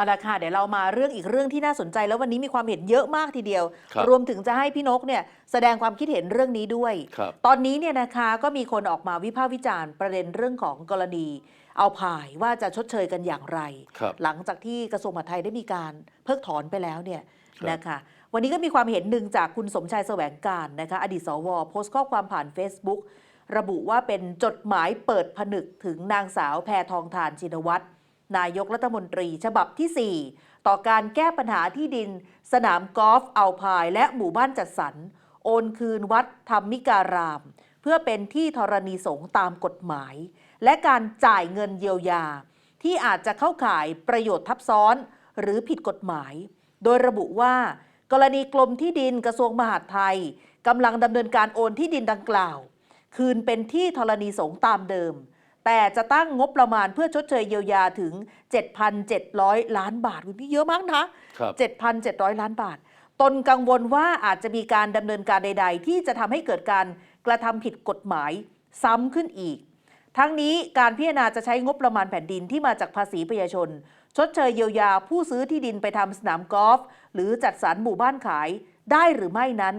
เอาละค่ะ เดี๋ยวเรามาเรื่องอีกเรื่องที่น่าสนใจ แล้ววันนี้มีความเห็นเยอะมากทีเดียวครับรวมถึงจะให้พี่นกเนี่ยแสดงความคิดเห็นเรื่องนี้ด้วย ครับตอนนี้เนี่ยนะคะก็มีคนออกมาวิพากษ์วิจารณ์ประเด็นเรื่องของกรณี เอาผายว่าจะชดเชยกันอย่างไร ครับหลังจากที่กระทรวงมหาดไทยได้มีการเพิกถอนไปแล้วเนี่ยครับ นะคะวันนี้ก็มีความเห็นหนึ่งจากคุณสมชายแสวงการนะคะอดีตสวโพสต์ข้อความผ่าน Facebook ระบุว่าเป็นจดหมายเปิดผนึกถึงนางสาวแพทองทานชินวัตร นายกรัฐมนตรีฉบับที่ 4 ต่อการแก้ปัญหาที่ดิน สนามกอล์ฟเอาพายและหมู่บ้านจัดสรร โอนคืนวัดธรรมิการาม เพื่อเป็นที่ธรณีสงฆ์ตามกฎหมาย และการจ่ายเงินเยียวยา ที่อาจจะเข้าข่ายประโยชน์ทับซ้อน หรือผิดกฎหมาย โดยระบุว่ากรณีกรมที่ดินกระทรวงมหาดไทยกำลังดำเนินการโอนที่ดินดังกล่าว คืนเป็นที่ธรณีสงฆ์ตามเดิม แต่จะตั้งงบประมาณเพื่อชดเชยเยียวยาถึง 7,700 ล้านบาทคุณพี่เยอะมากนะครับ7,700 ล้านบาท ตนกังวลว่าอาจจะมีการดำเนินการใด ๆ ที่จะทำให้เกิดการกระทำผิดกฎหมายซ้ำขึ้นอีก ทั้งนี้การพิจารณาจะใช้งบประมาณแผ่นดินที่มาจากภาษีประชาชน ชดเชยเยียวยาผู้ซื้อที่ดินไปทำสนามกอล์ฟหรือจัดสรรหมู่บ้านขายได้หรือไม่นั้น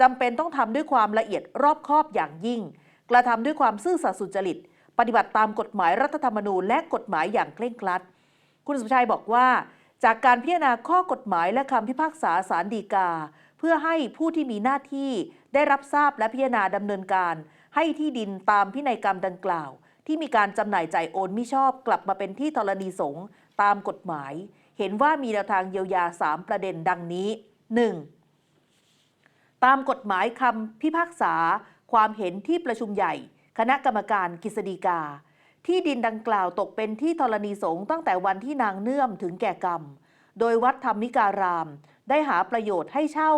จำเป็นต้องทำด้วยความละเอียดรอบคอบอย่างยิ่ง กระทำด้วยความซื่อสัตย์สุจริต ปฏิบัติตามกฎหมายรัฐธรรมนูญและกฎหมายอย่างเคร่งครัด คุณสมชัยบอกว่า จากการพิจารณาข้อกฎหมายและคำพิพากษาสารดีกา เพื่อให้ผู้ที่มีหน้าที่ได้รับทราบและพิจารณาดำเนินการ ให้ที่ดินตามพินัยกรรมดังกล่าว ที่มีการจำหน่ายจ่ายโอนมิชอบกลับมาเป็นที่ธรณีสงฆ์ตามกฎหมาย เห็นว่ามีแนวทางเยียวยา 3 ประเด็นดังนี้ 1. ตามกฎหมายคำพิพากษา ความเห็นที่ประชุมใหญ่ คณะกรรมการกฤษฎีกา ที่ดินดังกล่าวตกเป็นที่ธรณีสงฆ์ตั้งแต่วันที่นางเนื่อมถึงแก่กรรม โดยวัดธรรมิการาม ได้หาประโยชน์ให้เช่า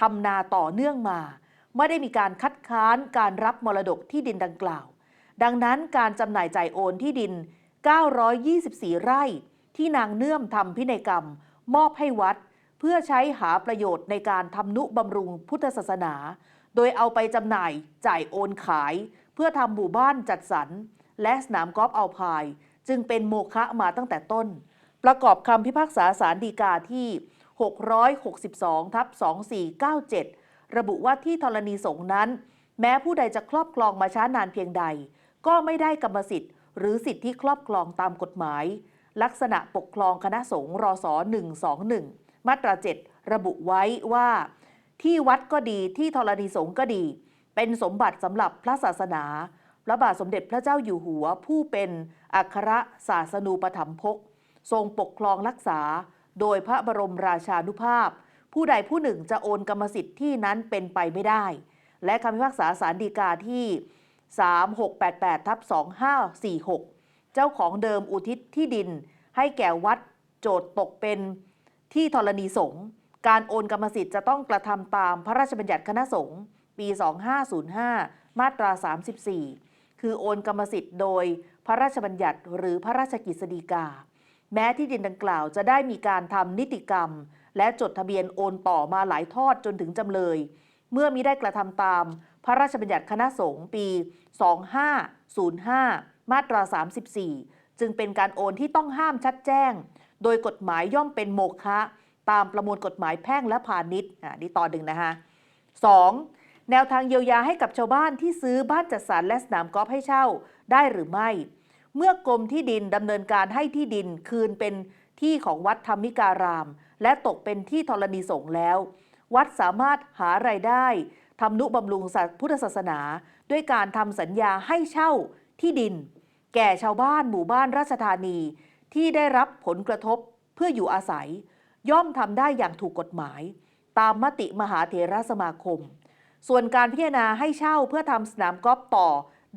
ทำนาต่อเนื่องมา ไม่ได้มีการคัดค้านการรับมรดกที่ดินดังกล่าว ดังนั้นการจำหน่ายจ่ายโอนที่ดิน 924 ไร่ ที่นางเนื่อมทำพินัยกรรม มอบให้วัด เพื่อใช้หาประโยชน์ในการทำนุบำรุงพุทธศาสนา โดยเอาไปจำหน่ายจ่ายโอนขาย เพื่อทำหมู่บ้านจัดสรร และสนามกอล์ฟเอาพาย จึงเป็นโมฆะมาตั้งแต่ต้น ประกอบคำพิพากษาสารดีกาที่ 662ทับ2497 ระบุว่าที่ธรณีสงนั้น แม้ผู้ใดจะครอบครองมาช้านานเพียงใด ก็ไม่ได้กรรมสิทธิ์ หรือสิทธิที่ครอบครองตามกฎหมาย ลักษณะปกครองคณะสงฆ์รศ121 มาตรา 7 ระบุไว้ว่า ที่วัดก็ดีที่ธรณีสงก็ดี เป็นสมบัติสำหรับพระศาสนา พระบาทสมเด็จพระเจ้าอยู่หัว ผู้เป็นอัครศาสนูปถัมภกทรงปกครองรักษา โดยพระบรมราชานุภาพ ผู้ใดผู้หนึ่งจะโอนกรรมสิทธิ์ที่นั้นเป็นไปไม่ได้ และคำพิพากษาสารดีกาที่ 3688ทับ2546 เจ้าของเดิมอุทิศที่ดิน ให้แก่วัดโจทย์ตกเป็นที่ธรณีสงฆ์การโอนกรรมสิทธิ์จะต้องกระทำตามพระราชบัญญัติคณะสงฆ์ ปี 2505 มาตรา 34 คือโอนกรรมสิทธิ์โดยพระราชบัญญัติหรือพระราชกฤษฎีกา แม้ที่ดินดังกล่าวจะได้มีการทำนิติกรรม และจดทะเบียนโอนต่อมาหลายทอดจนถึงจำเลย เมื่อมิได้กระทำตามพระราชบัญญัติคณะสงฆ์ปี 2505 มาตรา 34 จึงเป็นการโอนที่ต้องห้ามชัดแจ้ง โดยกฎหมายย่อมเป็นโมฆะตามประมวลกฎหมายแพ่งและพาณิชย์อะนี่ตอนหนึ่งนะคะ 2. แนวทางเยียวยาให้กับชาวบ้านที่ซื้อบ้านจัดสรรและสนามกอล์ฟให้เช่าได้หรือไม่ เมื่อกรมที่ดินดำเนินการให้ที่ดินคืนเป็นที่ของวัดธรรมิการาม และตกเป็นที่ธรณีสงฆ์แล้ว วัดสามารถหารายได้ทำนุบำรุงพุทธศาสนา ด้วยการทำสัญญาให้เช่าที่ดิน แก่ชาวบ้านหมู่บ้านราชธานี ที่ได้รับผลกระทบเพื่ออยู่อาศัย ย่อมทำได้อย่างถูกกฎหมาย ตามมติมหาเถรสมาคม ส่วนการพิจารณาให้เช่าเพื่อทำสนามกอล์ฟต่อ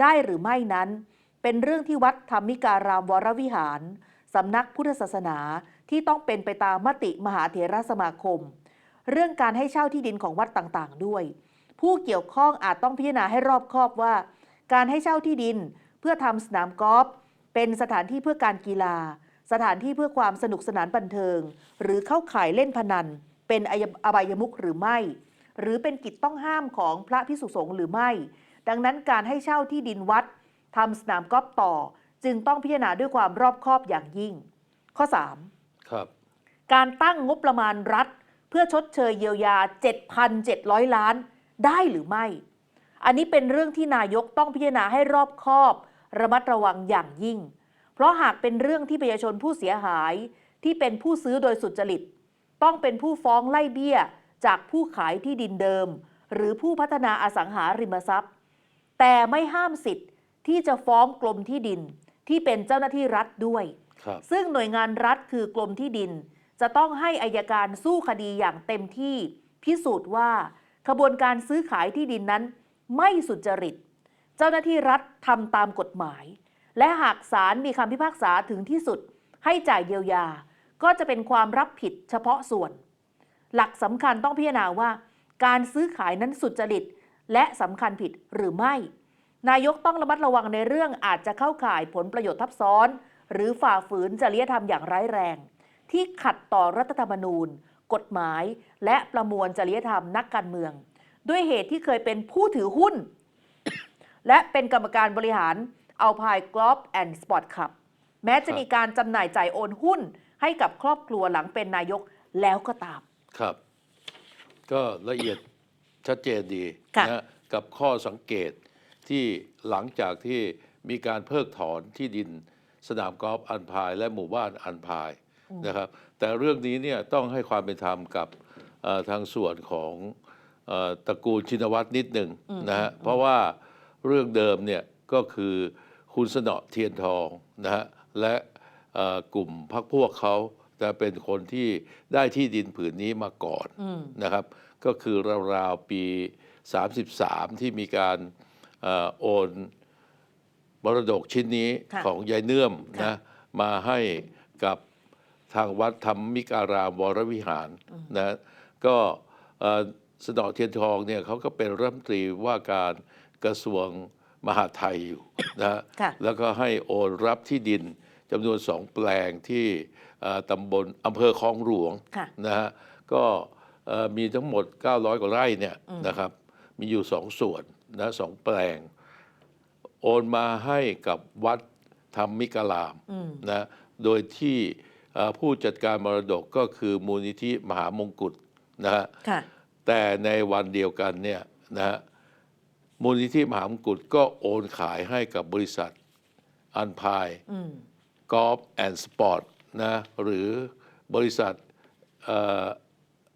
ได้หรือไม่นั้น เป็นเรื่องที่วัดธรรมิการามวรวิหารสำนักพุทธศาสนาที่ต้องเป็นไปตามมติมหาเถรสมาคม เรื่องการให้เช่าที่ดินของวัดต่างๆ ด้วย ผู้เกี่ยวข้องอาจต้องพิจารณาให้รอบคอบว่า การให้เช่าที่ดินเพื่อทำสนามกอล์ฟเป็นสถานที่เพื่อการกีฬา สถานที่เพื่อความสนุกสนานบันเทิง หรือเข้าข่ายเล่นพนัน เป็นอบายมุขหรือไม่ หรือเป็นกิจต้องห้ามของพระพิสุสงฆ์หรือไม่ ดังนั้นการให้เช่าที่ดินวัดทำสนามกอล์ฟต่อ จึงต้องพิจารณาด้วยความรอบคอบอย่างยิ่ง ข้อ 3. ครับ การตั้งงบประมาณรัฐ เพื่อชดเชยเยียวยา 7,700 ล้านได้หรือไม่ อันนี้เป็นเรื่องที่นายกต้องพิจารณาให้รอบคอบ ระมัดระวังอย่างยิ่ง เพราะหากเป็นเรื่องที่ประชาชนผู้เสียหายที่เป็นผู้ซื้อโดยสุจริต ต้องเป็นผู้ฟ้องไล่เบี้ย จากผู้ขายที่ดินเดิม หรือผู้พัฒนาอสังหาริมทรัพย์ แต่ไม่ห้ามสิทธิ์ที่จะฟ้องกรมที่ดินที่เป็นเจ้าหน้าที่รัฐด้วยครับซึ่งหน่วยงานรัฐคือกรมที่ดิน จะต้องให้อายการสู้คดีอย่างเต็มที่ พิสูจน์ว่าขบวนการซื้อขายที่ดินนั้น ไม่สุจริต เจ้าหน้าที่รัฐทำตามกฎหมาย และหากศาลมีคำพิพากษาถึงที่สุด ให้จ่ายเยียวยา ก็จะเป็นความรับผิดเฉพาะส่วน หลักสำคัญต้องพิจารณาว่า การซื้อขายนั้นสุจริต และสำคัญผิดหรือไม่ นายกต้องระมัดระวังในเรื่องอาจจะเข้าข่ายผลประโยชน์ทับซ้อน หรือฝ่าฝืนจริยธรรมอย่างร้ายแรง ที่ขัดต่อรัฐธรรมนูญ กฎหมาย และประมวลจริยธรรมนักการเมือง ด้วยเหตุที่เคยเป็นผู้ถือหุ้น และเป็นกรรมการบริหารเอาพายกรอฟแอนด์สปอร์ตคลับแม้จะมีการจำหน่ายจ่ายโอนหุ้นให้กับครอบครัวหลังเป็นนายกแล้วก็ตาม ครับ ก็ละเอียดชัดเจนดีค่ะ นะกับข้อสังเกตที่หลังจากที่มีการเพิกถอนที่ดินสนามกอล์ฟอันพายและหมู่บ้านอันพายนะครับ แต่เรื่องนี้เนี่ยต้องให้ความเป็นธรรมกับเอ่อทางส่วนของเอ่อตระกูลชินวัตรนิดหนึ่งนะฮะเพราะว่าเรื่องเดิมเนี่ยก็คือคุณสนอเทียนทองนะฮะและเอ่อกลุ่มพักพวกเขา จะเป็นคนที่ได้ที่ดินผืนนี้มาก่อนอืมนะครับ ก็คือราวๆปี 33 ที่มีการเอ่อโอนมรดกชิ้นนี้ค่ะของยายเนื่อมค่ะนะมาให้กับทางวัดธรรมิการามวรวิหารนะก็เอ่อสนอเทียนทองเนี่ยเขาก็เป็นรัฐมนตรีว่าการกระทรวงมหาดไทยอยู่นะค่ะแล้วก็ให้โอนรับที่ดินจำนวนสองแปลงที่เอ่อ ตำบลอำเภอคลองหลวงค่ะนะฮะก็เอ่อมีทั้งหมด 900 กว่าไร่เนี่ยนะครับ มีอยู่สองส่วนนะสองแปลง โอนมาให้กับวัดธรรมิกรามอืมนะโดยที่เอ่อผู้จัดการมรดกก็คือมูลนิธิมหามงกุฎนะฮะค่ะแต่ในวันเดียวกันเนี่ยนะฮะมูลนิธิมหามงกุฎก็โอนขายให้กับบริษัทอันพายอืมกอล์ฟแอนด์สปอร์ต นะหรือบริษัท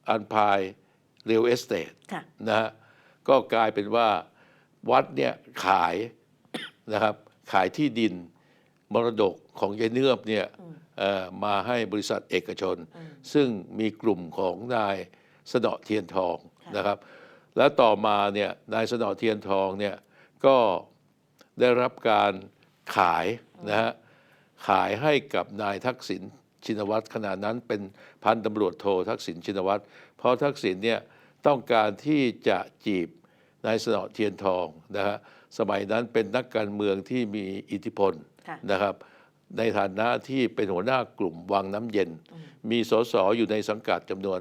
อันพายเรียลเอสเตทค่ะนะฮะก็กลายเป็นว่าวัดเนี่ยขายนะครับขายที่ดินมรดกของยายเนือบเนี่ยเอ่อมาให้บริษัทเอกชน ซึ่งมีกลุ่มของนายสนอเทียนทองนะครับ แล้วต่อมาเนี่ยนายสนอเทียนทองเนี่ยก็ได้รับการขายนะฮะ ขายให้กับนายทักษิณชินวัตรขณะนั้นเป็นพันตำรวจโททักษิณชินวัตรเพราะทักษิณเนี่ยต้องการที่จะจีบนายสนอเทียนทองนะฮะสมัยนั้นเป็นนักการเมืองที่มีอิทธิพลค่ะนะครับ ในฐานะที่เป็นหัวหน้ากลุ่มวังน้ำเย็น มีสสอยู่ในสังกัดจำนวน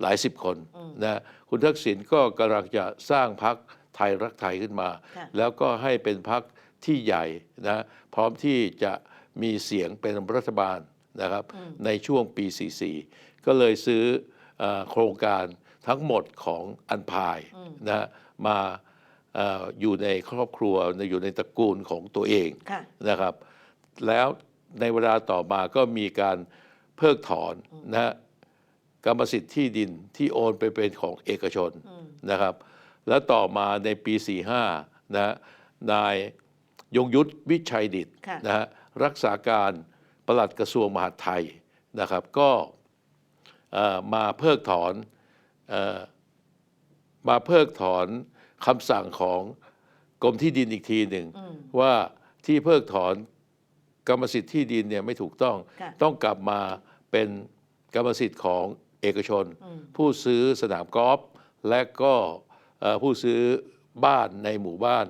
หลายสิบคนนะคุณทักษิณก็กำลังจะสร้างพักไทยรักไทยขึ้นมาค่ะแล้วก็ให้เป็นพักที่ใหญ่นะพร้อมที่จะ มีเสียงเป็นรัฐบาลนะครับในช่วงปี 44 ก็เลยซื้อเออโครงการทั้งหมดของอันพายนะมาเอออยู่ในครอบครัวอยู่ในตระกูลของตัวเองค่ะนะครับ แล้วในเวลาต่อมาก็มีการเพิกถอนนะฮะกรรมสิทธิ์ที่ดินที่โอนไปเป็นของเอกชนนะครับ แล้วต่อมาในปี 45นะฮะนายยงยุทธวิชัยดิตค่ะนะฮะ รักษาการปลัดกระทรวงมหาดไทยนะครับ ก็เอ่อมาเพิกถอนเอ่อมาเพิกถอนคำสั่งของกรมที่ดินอีกทีหนึ่งว่าที่เพิกถอนกรรมสิทธิ์ที่ดินเนี่ยไม่ถูกต้องค่ะต้องกลับมาเป็นกรรมสิทธิ์ของเอกชน ผู้ซื้อสนามกอล์ฟและก็เอ่อผู้ซื้อบ้านในหมู่บ้าน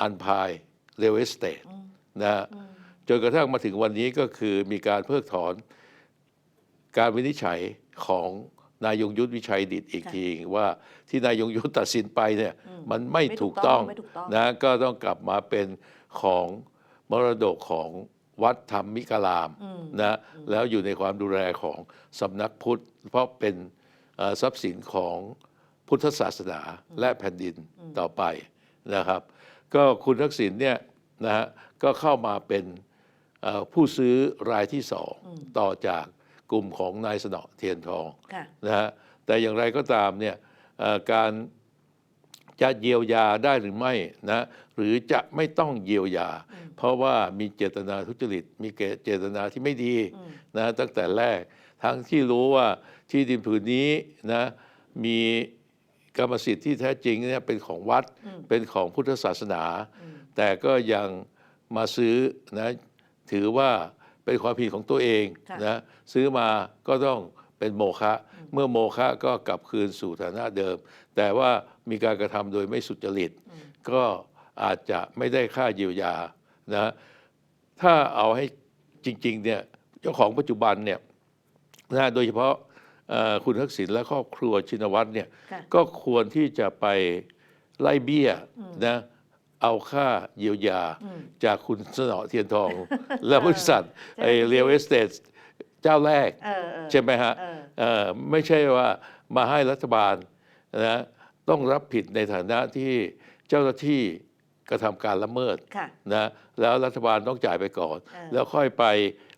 อันพายเรลเอสเตทนะฮะ จนกระทั่งมาถึงวันนี้ก็คือมีการเพิกถอนการวินิจฉัยของนายยงยุทธวิชัยดิตอีกค่ะทีว่าที่นายยงยุทธตัดสินไปเนี่ยมันไม่ไม่ถูถูกกต้ต้อองงไม่ถูกต้องนะก็ต้องกลับมาเป็นของมรดกของวัดธรรมิกรามอืมนะแล้วอยู่ในความดูแลของสำนักพุทธ เพราะเป็นเอ่อทรัพย์สินของพุทธศาสนาและแผ่นดินต่อไปนะครับ ก็คุณทักษิณเนี่ยนะฮะก็เข้ามาเป็นเอ่อ ผู้ซื้อรายที่สองต่อจากกลุ่มของนายสนอเทียนทองค่ะนะฮะแต่อย่างไรก็ตามเนี่ยเอ่อการจะเยียวยาได้หรือไม่นะหรือจะไม่ต้องเยียวยา เพราะว่ามีเจตนาทุจริต มีเจตนาที่ไม่ดีนะตั้งแต่แรก ทั้งที่รู้ว่าที่ดินผืนนี้นะมีกรรมสิทธิ์ที่แท้จริงเนี่ยเป็นของวัดเป็นของพุทธศาสนา แต่ก็ยังมาซื้อนะ ถือว่าเป็นความผิดของตัวเองค่ะนะซื้อมาก็ต้องเป็นโมฆะเมื่อโมฆะก็กลับคืนสู่ฐานะเดิม แต่ว่ามีการกระทำโดยไม่สุจริต ก็อาจจะไม่ได้ค่าเยียวยานะถ้าเอาให้จริงๆเนี่ยเจ้าของปัจจุบันเนี่ยนะโดยเฉพาะเอ่อคุณทักษิณและครอบครัวชินวัตรเนี่ยค่ะก็ควรที่จะไปไล่เบี้ยนะ เอาค่าเยียวยาจากคุณสนอเทียนทอง และบริษัทไอ้เรียลเอสเตทเจ้าแรกเออเออใช่ไหมฮะเออเอ่อไม่ใช่ว่ามาให้รัฐบาลนะต้องรับผิดในฐานะที่เจ้าหน้าที่กระทำการละเมิดค่ะนะแล้วรัฐบาลต้องจ่ายไปก่อนเออแล้วค่อยไป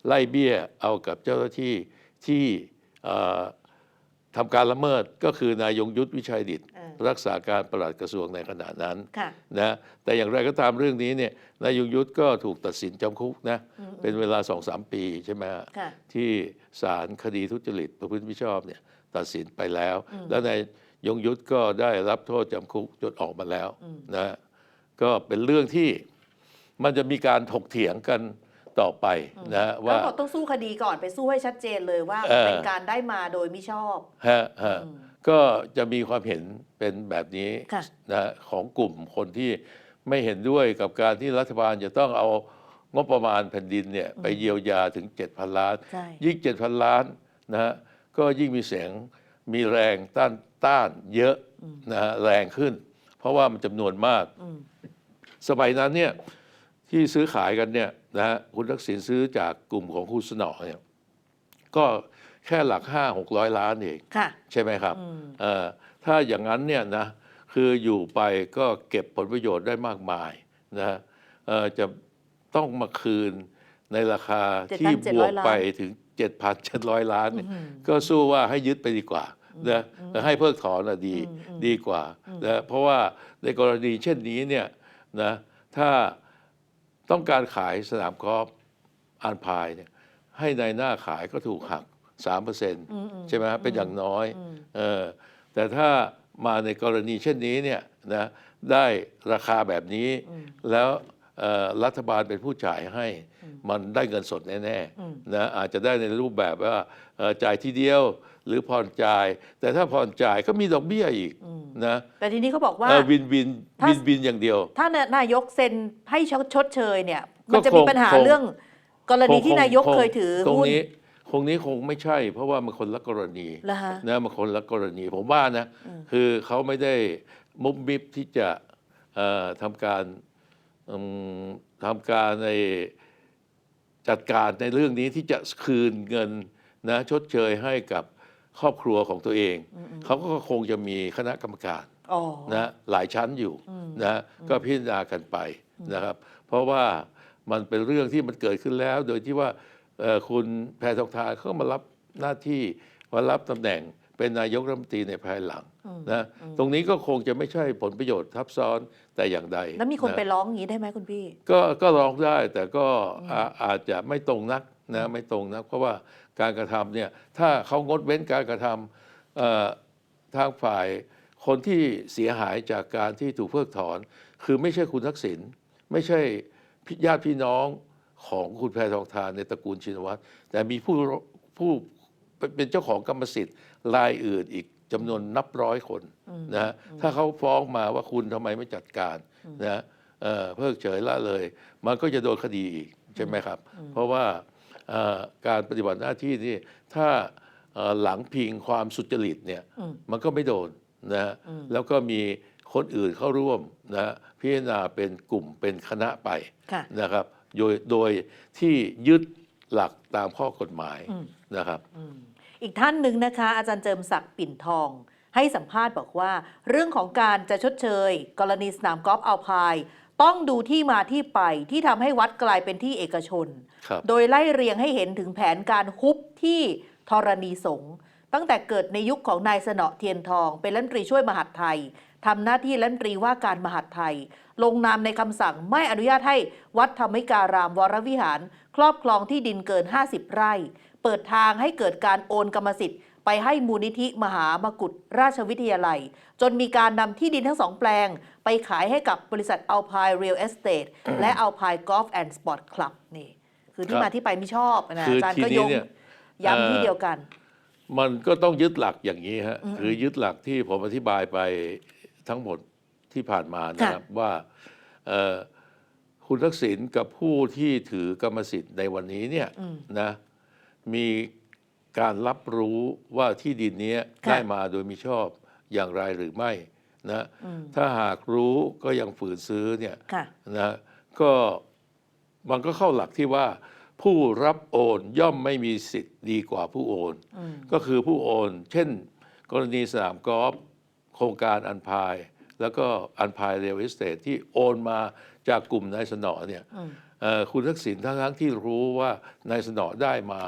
ไล่เบี้ยเอากับเจ้าหน้าที่ที่เอ่อทำการละเมิดก็คือนายยงยุทธวิชัยดิตเออ รักษาการปลัดกระทรวงในขณะนั้นค่ะนะแต่อย่างไรก็ตามเรื่องนี้เนี่ยนายยงยุทธก็ถูกตัดสินจำคุกนะเป็นเวลาสองสามปีใช่ไหมฮะค่ะที่ศาลคดีทุจริตประพฤติมิชอบเนี่ยตัดสินไปแล้ว แล้วนายยงยุทธก็ได้รับโทษจำคุกจนออกมาแล้วนะฮะก็เป็นเรื่องที่มันจะมีการถกเถียงกันต่อไปนะฮะแล้วว่าบอกต้องสู้คดีก่อนไปสู้ให้ชัดเจนเลยว่าเออเป็นการได้มาโดยไม่ชอบฮะฮะ ก็จะมีความเห็นเป็นแบบนี้ค่ะนะฮะของกลุ่มคนที่ไม่เห็นด้วยกับการที่รัฐบาลจะต้องเอางบประมาณแผ่นดินเนี่ยไปเยียวยาถึง 7,000 ล้านใช่ยิ่ง 7,000 ล้านนะฮะก็ยิ่งมีเสียงมีแรงต้านต้านเยอะนะฮะแรงขึ้น เพราะว่ามันจำนวนมาก สมัยนั้นเนี่ยที่ซื้อขายกันเนี่ยนะฮะคุณทักษิณซื้อจากกลุ่มของคุณสนอเนี่ยก็ แค่หลักห้าหกร้อยล้านเองค่ะใช่ไหมครับเอ่อถ้าอย่างนั้นเนี่ยนะคืออยู่ไปก็เก็บผลประโยชน์ได้มากมายนะฮะเอ่อจะต้องมาคืนในราคาที่7,700บวกไปถึง 7,700 ล้านเนี่ยก็สู้ว่าให้ยึดไปดีกว่านะแต่ให้เพิกถอนน่ะดีดีกว่านะเพราะว่าในกรณีเช่นนี้เนี่ยนะถ้าต้องการขายสนามกอล์ฟอานพายเนี่ยให้ในายหน้าขายก็ถูกหัก 3%ใช่ไหมฮะเป็นอย่างน้อยเออแต่ถ้ามาในกรณีเช่นนี้เนี่ยนะได้ราคาแบบนี้ แล้วเอ่อรัฐบาลเป็นผู้จ่ายให้ มันได้เงินสดแน่ๆนะอาจจะได้ในรูปแบบว่าเอ่อจ่ายทีเดียวหรือผ่อนจ่าย แต่ถ้าผ่อนจ่ายก็มีดอกเบี้ยอีกนะแต่ทีนี้เขาบอกว่าเออวินวินถ้าวินวินอย่างเดียว ถ้านายกเซ็นให้ชดชดเชยเนี่ยก็มันจะมีปัญหาคงเรื่องกรณีที่คงนายกงเคยถือตรงหุ้นนี้ คงนี้คงไม่ใช่ เพราะว่ามันคนละกรณีเหรอฮะนะมันคนละกรณี ผมว่านะคือเขาไม่ได้มุบมิบที่จะเอ่อทำการอืมทำการในจัดการในเรื่องนี้ที่จะคืนเงินนะชดเชยให้กับครอบครัวของตัวเอง เขาก็คงจะมีคณะกรรมการอ๋อนะหลายชั้นอยู่นะก็พิจารณากันไปนะครับ เพราะว่ามันเป็นเรื่องที่มันเกิดขึ้นแล้วโดยที่ว่าเอ่อ คุณแพทองทานเขามารับหน้าที่มารับตำแหน่งเป็นนายกรัฐมนตรีในภายหลังนะตรงนี้ก็คงจะไม่ใช่ผลประโยชน์ทับซ้อนแต่อย่างใด แล้วมีคนนะไปร้องอย่างนี้ได้ไหมคุณพี่ ก็ก็ร้องได้แต่ก็อาอาจจะไม่ตรงนักนะไม่ตรงนัก เพราะว่าการกระทำเนี่ยถ้าเขางดเว้นการกระทำเอ่อทางฝ่ายคนที่เสียหายจากการที่ถูกเพิกถอน คือไม่ใช่คุณทักษิณไม่ใช่พี่ญาติพี่น้อง ของคุณแพทองทานในตระกูลชินวัตรแต่มีผู้ผู้เป็นเจ้าของกรรมสิทธิ์รายอื่นอีกจำนวนนับร้อยคนนะฮะถ้าเขาฟ้องมาว่าคุณทำไมไม่จัดการนะเอ่อเพิกเฉยละเลย มันก็จะโดนคดีอีกใช่ไหมครับ เพราะว่าเอ่อการปฏิบัติหน้าที่นี่ถ้าเอ่อหลังพิงความสุจริตเนี่ยมันก็ไม่โดนนะฮะแล้วก็มีคนอื่นเข้าร่วมนะฮะพิจารณาเป็นกลุ่มเป็นคณะไปค่ะนะครับ โดยโดยที่ยึดหลักตามข้อกฎหมายอืมนะครับอืมอีกท่านหนึ่งนะคะ อาจารย์เจิมศักดิ์ปิ่นทอง ให้สัมภาษณ์บอกว่า เรื่องของการจะชดเชย กรณีสนามกอล์ฟอัลพายต้องดูที่มาที่ไปที่ทำให้วัดกลายเป็นที่เอกชนครับโดยไล่เรียงให้เห็นถึงแผนการฮุบที่ธรณีสงฆ์ตั้งแต่เกิดในยุคของนายสนอเทียนทอง เป็นรัฐมนตรีช่วยมหาดไทย ทำหน้าที่รัฐมนตรีว่าการมหาดไทย ลงนามในคำสั่งไม่อนุญาตให้วัดธรรมิการามวรวิหาร ครอบครองที่ดินเกิน 50 ไร่ เปิดทางให้เกิดการโอนกรรมสิทธิ์ไปให้มูลนิธิมหามกุฏราชวิทยาลัย จนมีการนำที่ดินทั้งสองแปลง ไปขายให้กับบริษัท Alpine Real Estate และ Alpine Golf and Sport Club นี่ คือที่ครับมาที่ไปไม่ชอบนะคืออาจารย์ทีก็นี้ยงเนี่ยย้ำเอ่อที่เดียวกัน มันก็ต้องยึดหลักอย่างนี้ฮะอืมคือยึดหลักที่ผมอธิบายไป ทั้งหมดที่ผ่านมานะครับว่าเอ่อคุณทักษิณกับผู้ที่ถือกรรมสิทธิ์ในวันนี้เนี่ยอืมนะมีการรับรู้ว่าที่ดินเนี้ยค่ะได้มาโดยมิชอบอย่างไรหรือไม่นะอืมถ้าหากรู้ก็ยังฝืนซื้อเนี่ยค่ะนะก็มันก็เข้าหลักที่ว่า ผู้รับโอนย่อมไม่มีสิทธิ์ดีกว่าผู้โอนอืมก็คือผู้โอน เช่น กรณีสนามกอล์ฟ โครงการอันพาย แล้วก็อันพายเรล e สเตทที่โอนมาจากกลุ่มนายสนอเนี่ยอืมเอ่อคุณทักษิณทั้งทั้งๆที่รู้ว่านายสนอได้มา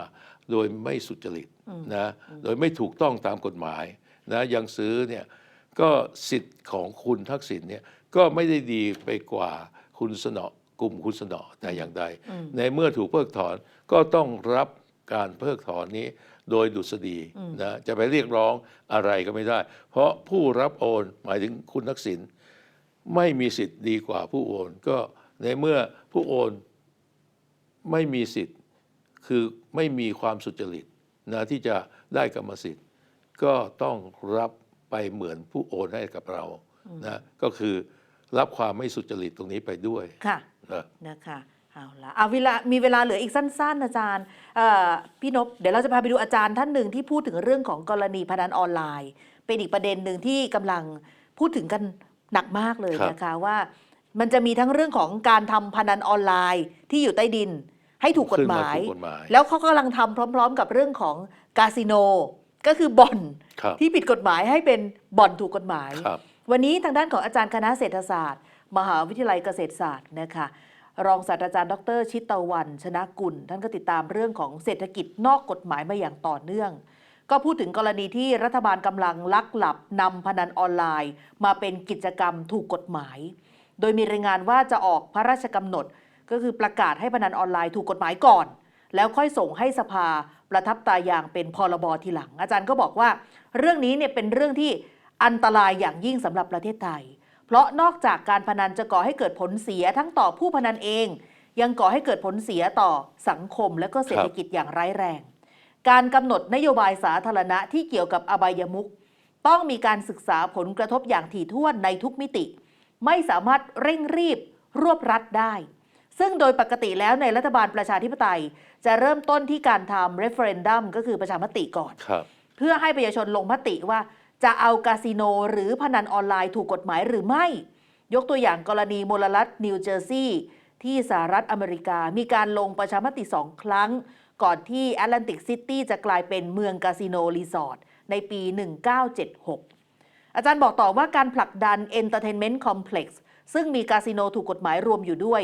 โดยไม่สุจริตนะโดยไม่ถูกต้องตามกฎหมายนะยังซื้อเนี่ยก็สิทธิ์ของคุณทักษิณเนี่ยก็ไม่ได้ดีไปกว่าคุณสนอกลุ่มคุณสนอแต่อย่างใด ในเมื่อถูกเพิกถอนก็ต้องรับการเพิกถอนนี้ โดยดุษฎีนะจะไปเรียกร้องอะไรก็ไม่ได้ เพราะผู้รับโอนหมายถึงคุณทักษิณไม่มีสิทธิ์ดีกว่าผู้โอน ก็ในเมื่อผู้โอนไม่มีสิทธิ์คือไม่มีความสุจริตนะที่จะได้กรรมสิทธิ์ ก็ต้องรับไปเหมือนผู้โอนให้กับเรานะก็คือรับความไม่สุจริตตรงนี้ไปด้วยค่ะนะนะคะ เอาละเอาเวลามีเวลาเหลืออีกสั้น ๆ อาจารย์เอ่อพี่นพเดี๋ยวเราจะพาไปดูอาจารย์ท่านหนึ่งที่พูดถึงเรื่องของกรณีพนันออนไลน์ เป็นอีกประเด็นหนึ่งที่กำลังพูดถึงกันหนักมากเลยครับนะคะว่ามันจะมีทั้งเรื่องของการทำพนันออนไลน์ที่อยู่ใต้ดิน ให้ถูกกฎหมายขึ้นถูกกฎหมายแล้วเขากำลังทำพร้อม ๆ กับเรื่องของคาสิโนก็คือบ่อนครับที่ผิดกฎหมายให้เป็นบ่อนถูกกฎหมายครับวันนี้ทางด้านของอาจารย์คณะเศรษฐศาสตร์ มหาวิทยาลัยเกษตรศาสตร์นะคะ รองศาสตราจารย์ดร ชิตตะวัน ชนะกุล ท่านก็ติดตามเรื่องของเศรษฐกิจนอกกฎหมายมาอย่างต่อเนื่อง ก็พูดถึงกรณีที่รัฐบาลกำลังลักหลับนำพนันออนไลน์ มาเป็นกิจกรรมถูกกฎหมาย โดยมีรายงานว่าจะออกพระราชกำหนด ก็คือประกาศให้พนันออนไลน์ถูกกฎหมายก่อน แล้วค่อยส่งให้สภาประทับตายางเป็นพรบทีหลัง อาจารย์ก็บอกว่า เรื่องนี้เนี่ยเป็นเรื่องที่อันตรายอย่างยิ่งสำหรับประเทศไทย ราะนอกจากการพนันจะก่อให้เกิดผลเสียทั้งต่อผู้พนันเอง ยังก่อให้เกิดผลเสียต่อสังคมและก็เศรษฐกิจอย่างร้ายแรง การกำหนดนโยบายสาธารณะที่เกี่ยวกับอบายมุขต้องมีการศึกษาผลกระทบอย่างถี่ถ้วนในทุกมิติ ไม่สามารถเร่งรีบรวบรัดได้ ซึ่งโดยปกติแล้วในรัฐบาลประชาธิปไตย จะเริ่มต้นที่การทำ referendum ก็คือประชามติก่อนครับเพื่อให้ประชาชนลงมติว่า จะเอาคาสิโนหรือพนันออนไลน์ถูกกฎหมายหรือไม่ ยกตัวอย่างกรณีมลรัฐนิวเจอร์ซีย์ที่สหรัฐอเมริกามีการลงประชามติสองครั้ง ก่อนที่แอตแลนติกซิตี้จะกลายเป็นเมืองคาสิโนรีสอร์ทในปี 1976 อาจารย์บอกต่อว่าการผลักดัน Entertainment Complex ซึ่งมีคาสิโนถูกกฎหมายรวมอยู่ด้วย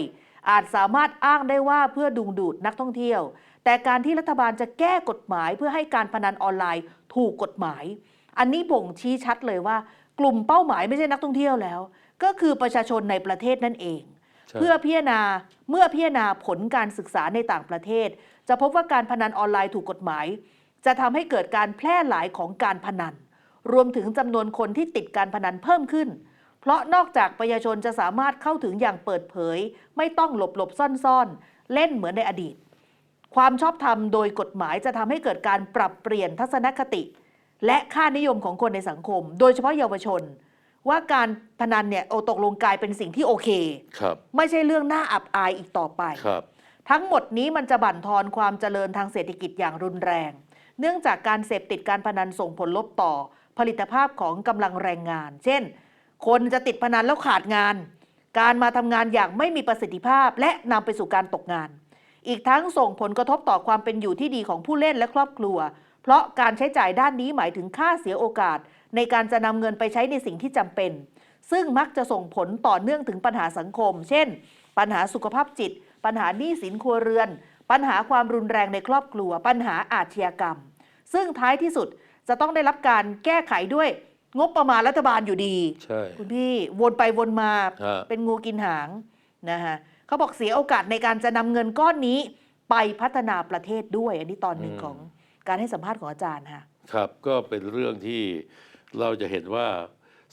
อาจสามารถอ้างได้ว่าเพื่อดึงดูดนักท่องเที่ยว แต่การที่รัฐบาลจะแก้กฎหมายเพื่อให้การพนันออนไลน์ถูกกฎหมาย อันนี้บ่งชี้ชัดเลยว่า กลุ่มเป้าหมายไม่ใช่นักท่องเที่ยวแล้ว ก็คือประชาชนในประเทศนั่นเองใช่เพื่อพิจารณาเมื่อพิจารณาผลการศึกษาในต่างประเทศ จะพบว่าการพนันออนไลน์ถูกกฎหมาย จะทำให้เกิดการแพร่หลายของการพนัน รวมถึงจำนวนคนที่ติดการพนันเพิ่มขึ้น เพราะนอกจากประชาชนจะสามารถเข้าถึงอย่างเปิดเผย ไม่ต้องหลบหลบซ่อนซ่อนๆเล่นเหมือนในอดีต ความชอบธรรมโดยกฎหมายจะทำให้เกิดการปรับเปลี่ยนทัศนคติ และค่านิยมของคนในสังคม โดยเฉพาะเยาวชน ว่าการพนันเนี่ยโอตกลงกลายเป็นสิ่งที่โอเคครับไม่ใช่เรื่องน่าอับอายอีกต่อไป ครับ ทั้งหมดนี้มันจะบั่นทอนความเจริญทางเศรษฐกิจอย่างรุนแรง เนื่องจากการเสพติดการพนันส่งผลลบต่อ ผลิตภาพของกำลังแรงงาน เช่น คนจะติดพนันแล้วขาดงาน การมาทำงานอย่างไม่มีประสิทธิภาพ และนำไปสู่การตกงาน อีกทั้งส่งผลกระทบต่อความเป็นอยู่ที่ดีของผู้เล่นและครอบครัว เพราะการใช้จ่ายด้านนี้หมายถึงค่าเสียโอกาส ในการจะนำเงินไปใช้ในสิ่งที่จำเป็น ซึ่งมักจะส่งผลต่อเนื่องถึงปัญหาสังคม เช่น ปัญหาสุขภาพจิต ปัญหาหนี้สินครัวเรือน ปัญหาความรุนแรงในครอบครัว ปัญหาอาชญากรรม ซึ่งท้ายที่สุดจะต้องได้รับการแก้ไขด้วยงบประมาณรัฐบาลอยู่ดีใช่คุณพี่วนไปวนมาฮะเป็นงูกินหางนะฮะเขาบอกเสียโอกาสในการจะนำเงินก้อนนี้ไปพัฒนาประเทศด้วย อันนี้ตอนหนึ่งของ การให้สัมภาษณ์ของอาจารย์ค่ะครับก็เป็นเรื่องที่เราจะเห็นว่า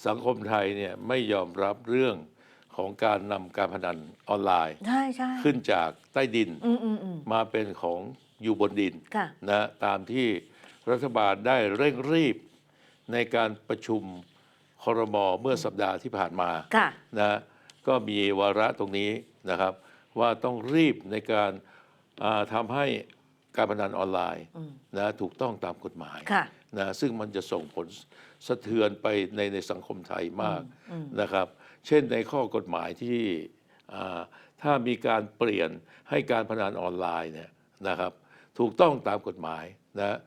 สังคมไทยเนี่ยไม่ยอมรับเรื่องของการนำการพนันออนไลน์ ใช่ใช่ขึ้นจากใต้ดินอืมอืมอืมมาเป็นของอยู่บนดินค่ะ นะตามที่รัฐบาลได้เร่งรีบในการประชุมครมเมื่อสัปดาห์ที่ผ่านมา ค่ะ นะก็มีวาระตรงนี้นะครับ ว่าต้องรีบในการอ่าทำให้ การพนันออนไลน์อืมนะถูกต้องตามกฎหมายค่ะนะซึ่งมันจะส่งผลสะเทือนไปในในสังคมไทยมากอืมนะครับ เช่นในข้อกฎหมายที่อ่าถ้ามีการเปลี่ยนให้การพนันออนไลน์เนี่ยนะครับ ถูกต้องตามกฎหมายนะ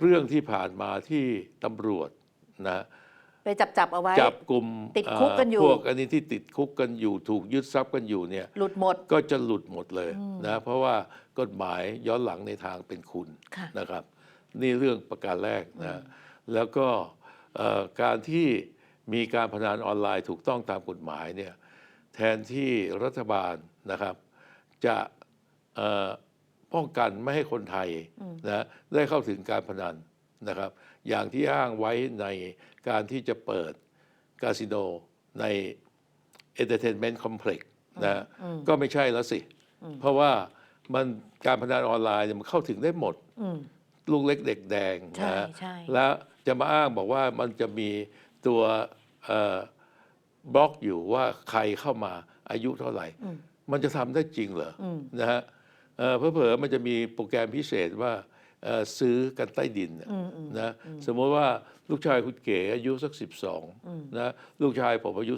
เรื่องที่ผ่านมาที่ตำรวจนะ ไปจับจับเอาไว้ จับกลุ่มติดคุกกันอยู่ พวกอันนี้ที่ติดคุกกันอยู่ถูกยึดทรัพย์กันอยู่เนี่ยหลุดหมด ก็จะหลุดหมดเลยนะเพราะว่ากฎหมายย้อนหลังในทางเป็นคุณค่ะ นะครับ นี่เรื่องประการแรกนะแล้วก็เอ่อการที่มีการพนันออนไลน์ถูกต้องตามกฎหมายเนี่ยแทนที่รัฐบาลนะครับ จะเอ่อป้องกันไม่ให้คนไทยนะได้เข้าถึงการพนันนะครับ อย่างที่อ้างไว้ในการที่จะเปิดคาสิโนใน Entertainment Complex นะก็ไม่ใช่แล้วสิ เพราะว่ามันการพนันออนไลน์เนี่ยมันเข้าถึงได้หมดอืมลูกเล็กเด็กแดงใช่นะใช่แล้วจะมาอ้างบอกว่ามันจะมีตัวเอ่อบล็อกอยู่ว่าใครเข้ามาอายุเท่าไหร่ มันจะทำได้จริงเหรออมนะฮะเอ่อเผลอๆมันจะมีโปรแกรมพิเศษว่าเอ่อ ซื้อกันใต้ดินน่ะอืมอืมนะสมมติว่าลูกชายคุณเก๋อายุสัก 12นะลูกชายผมอายุ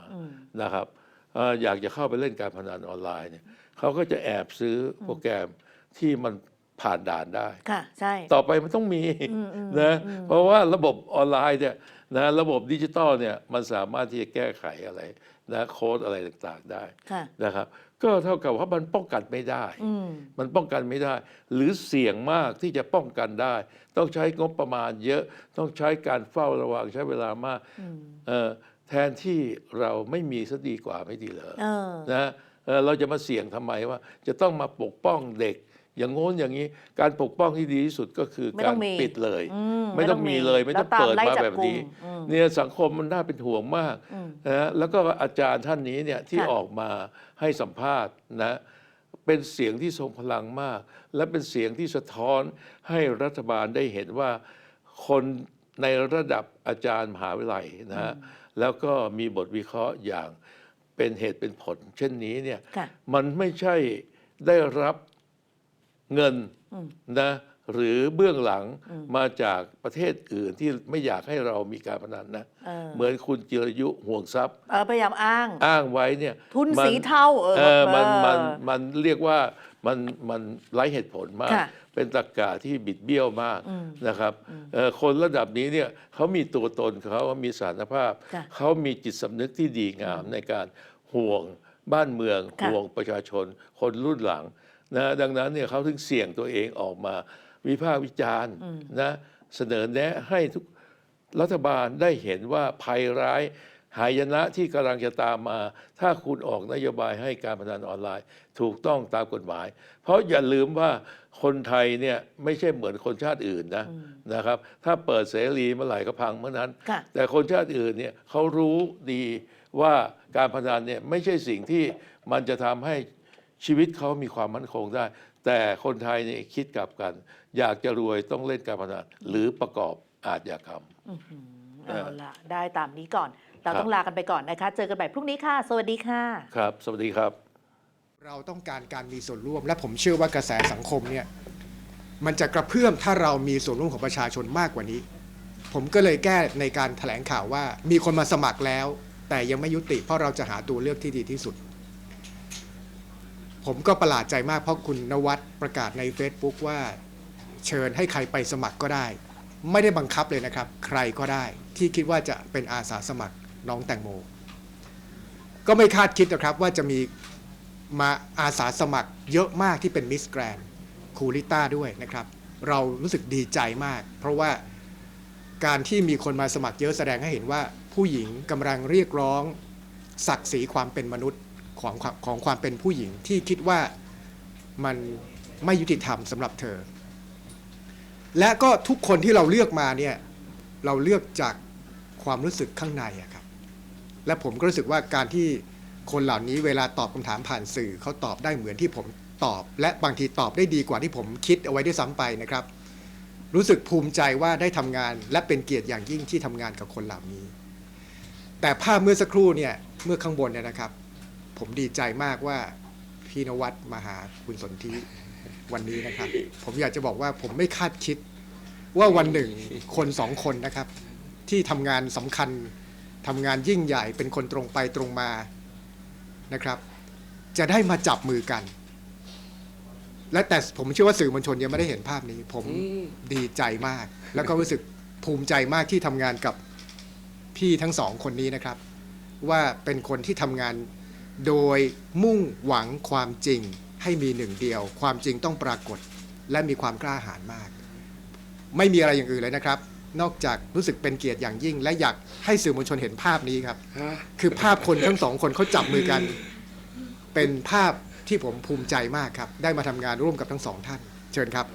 15 นะครับเอ่ออยากจะเข้าไปเล่นการพนันออนไลน์เนี่ยเขาก็จะแอบซื้อโปรแกรมที่มันผ่านด่านได้ค่ะใช่ต่อไปมันต้องมีนะเพราะว่าระบบออนไลน์เนี่ยนะระบบดิจิตอลเนี่ยมันสามารถที่จะแก้ไขอะไรนะโค้ดอะไรต่างๆได้ค่ะนะครับ ก็เท่ากับว่ามันป้องกันไม่ได้อืมมันป้องกันไม่ได้ หรือเสี่ยงมากที่จะป้องกันได้ ต้องใช้งบประมาณเยอะ ต้องใช้การเฝ้าระวังใช้เวลามากเอ่อแทนที่เราไม่มีซะดีกว่าไม่ดีเหรอเออนะเอ่อเราจะมาเสี่ยงทำไมว่า จะต้องมาปกป้องเด็ก อย่างโน้นอย่างนี้การปกป้องที่ดีที่สุดก็คือไม่กาต้รองมีปิดเลยอืมไม่ต้องไม่ต้องมีมีเลยไม่ต้องแล้วตามเปิดไล่มาจับแบบนี้กลุ่มอืมเนี่ยสังคมมันน่าเป็นห่วงมากนะฮะแล้วก็อาจารย์ท่านนี้เนี่ยที่ค่ะออกมาให้สัมภาษณ์นะเป็นเสียงที่ทรงพลังมาก และเป็นเสียงที่สะท้อนให้รัฐบาลได้เห็นว่าคนในระดับอาจารย์มหาวิทยาลัยนะฮะแล้วก็มีบทวิเคราะห์อย่างเป็นเหตุเป็นผล เช่นนี้เนี่ยค่ะมันไม่ใช่ได้รับ เงินนะหรือเบื้องหลังมาจากประเทศอื่นที่ไม่อยากให้เรามีการพนันนะเออ เหมือนคุณจิรยุห่วงทรัพย์ เออพยายามอ้าง อ้างไว้เนี่ยทุนมัสีเทาเออเออมันมันเออ มันเรียกว่ามันมันไร้เหตุผลมาก ค่ะเป็นตรรกะที่บิดเบี้ยวมากนะครับเอ่อคนระดับนี้เนี่ยเขามีตัวตนเขามีสารภาพ ค่ะเขามีจิตสำนึกที่ดีงามในการห่วงบ้านเมือง ค่ะห่วงประชาชน คนรุ่นหลัง นะดังนั้นเนี่ยเขาถึงเสี่ยงตัวเองออกมาวิพากษ์วิจารณ์นะเสนอแนะให้ทุกรัฐบาลได้เห็นว่าภัยร้ายหายนะที่กำลังจะตามมา ถ้าคุณออกนโยบายให้การพนันออนไลน์ ถูกต้องตามกฎหมาย เพราะอย่าลืมว่าคนไทยเนี่ยไม่ใช่เหมือนคนชาติอื่นนะนะครับ ถ้าเปิดเสรีเมื่อไหร่ก็พังเมื่อนั้นค่ะแต่คนชาติอื่นเนี่ยเขารู้ดีว่าการพนันเนี่ยไม่ใช่สิ่งที่มันจะทำให้ ชีวิตเขามีความมั่นคงได้ แต่คนไทยเนี่ยคิดกลับกัน อยากจะรวยต้องเล่นการพนันหรือประกอบอาชญากรรมเอาละได้ตามนี้ก่อน เราครับต้องลากันไปก่อนนะคะ เจอกันใหม่พรุ่งนี้ค่ะ สวัสดีค่ะ ครับ สวัสดีครับ เราต้องการการมีส่วนร่วม และผมเชื่อว่ากระแสสังคมเนี่ยมันจะกระเพื่อมถ้าเรามีส่วนร่วมของประชาชนมากกว่านี้ ผมก็เลยแก้ในการถแถลงข่าวว่า มีคนมาสมัครแล้ว แต่ยังไม่ยุติเพราะเราจะหาตัวเลือกที่ดีที่สุด ผมก็ประหลาดใจมากเพราะคุณนวัดประกาศใน Facebook ว่าเชิญให้ใครไปสมัครก็ได้ ไม่ได้บังคับเลยนะครับ ใครก็ได้ที่คิดว่าจะเป็นอาสาสมัครน้องแตงโม ก็ไม่คาดคิดนะครับว่าจะมีมาอาสาสมัครเยอะมากที่เป็นมิสแกรนคูลิต้าด้วยนะครับ เรารู้สึกดีใจมาก เพราะว่าการที่มีคนมาสมัครเยอะแสดงให้เห็นว่าผู้หญิงกำลังเรียกร้อง ศักดิ์ศรีความเป็นมนุษย์ ของความของความเป็นผู้หญิงที่คิดว่ามันไม่ยุติธรรมสำหรับเธอ และก็ทุกคนที่เราเลือกมาเนี่ยเราเลือกจากความรู้สึกข้างในอะครับ และผมก็รู้สึกว่าการที่คนเหล่านี้เวลาตอบคำถามผ่านสื่อเขาตอบได้เหมือนที่ผมตอบ และบางทีตอบได้ดีกว่าที่ผมคิดเอาไว้ด้วยซ้ำไปนะครับ รู้สึกภูมิใจว่าได้ทำงาน และเป็นเกียรติอย่างยิ่งที่ทำงานกับคนเหล่านี้ แต่ภาพเมื่อสักครู่เนี่ยเมื่อข้างบนเนี่ยนะครับ ผมดีใจมากว่าพี่นวัดมาหาคุณสนธิวันนี้นะครับ ผมอยากจะบอกว่าผมไม่คาดคิดว่าวันหนึ่งคนสองคนนะครับ ที่ทำงานสำคัญทำงานยิ่งใหญ่เป็นคนตรงไปตรงมานะครับ จะได้มาจับมือกัน และแต่ผมเชื่อว่าสื่อมวลชนยังไม่ได้เห็นภาพนี้ ผมดีใจมาก แล้วก็รู้สึกภูมิใจมากที่ทำงานกับพี่ทั้งสองคนนี้นะครับ ว่าเป็นคนที่ทำงาน โดยมุ่งหวังความจริงให้มีหนึ่งเดียว ความจริงต้องปรากฏและมีความกล้าหาญมาก ไม่มีอะไรอย่างอื่นเลยนะครับ นอกจากรู้สึกเป็นเกียรติอย่างยิ่ง และอยากให้สื่อมวลชนเห็นภาพนี้ครับ คือภาพคนทั้งสองคนเขาจับมือกัน เป็นภาพที่ผมภูมิใจมากครับ ได้มาทำงานร่วมกับทั้งสองท่าน เชิญครับ